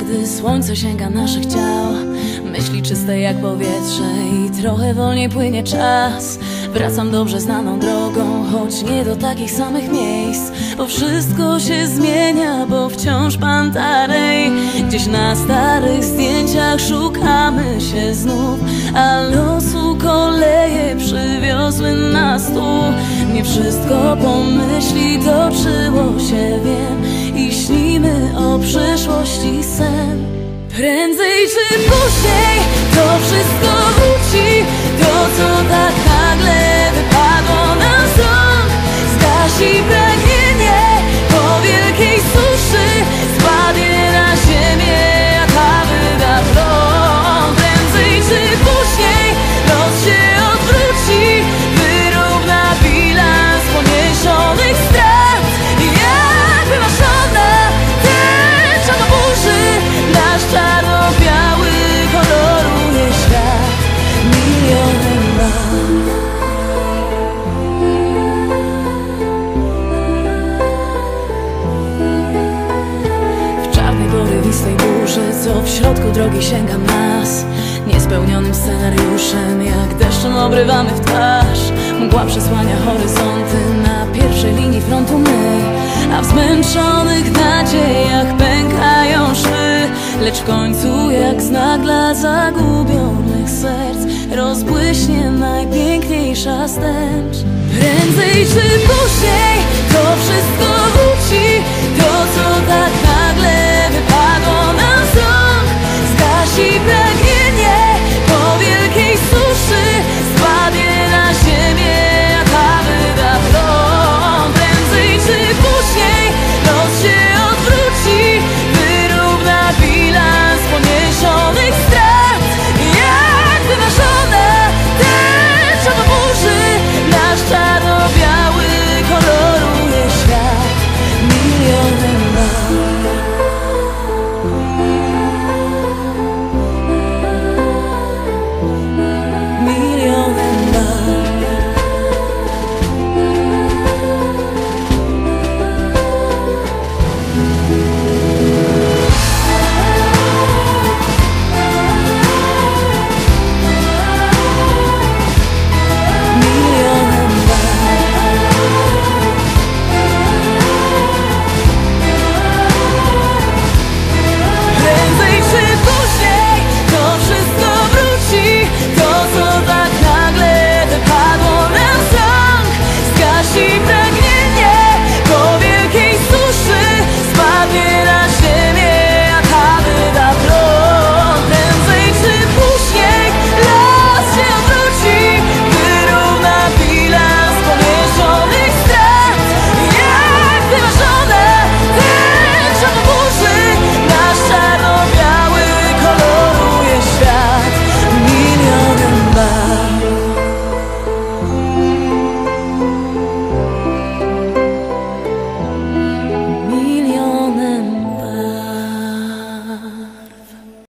Gdy słońce sięga naszych ciał. Myśli czyste jak powietrze I trochę wolniej płynie czas. Wracam dobrze znaną drogą Choć nie do takich samych miejsc. Bo wszystko się zmienia Bo wciąż pantarej Gdzieś na starych zdjęciach Szukamy się znów A losu koleje Przywiozły nas tu. Nie wszystko pomyśli Toczyło się wiem o przyszłości sen. Prędzej czy później to wszystko wróci. To co tak porywistej burzy, co w środku drogi sięga nas Niespełnionym scenariuszem, jak deszczem obrywamy w twarz. Mgła przesłania horyzonty, na pierwszej linii frontu my. A w zmęczonych nadziejach pękają szwy Lecz w końcu jak znak dla zagubionych serc Rozbłyśnie najpiękniejsza stęcz. Prędzej czy później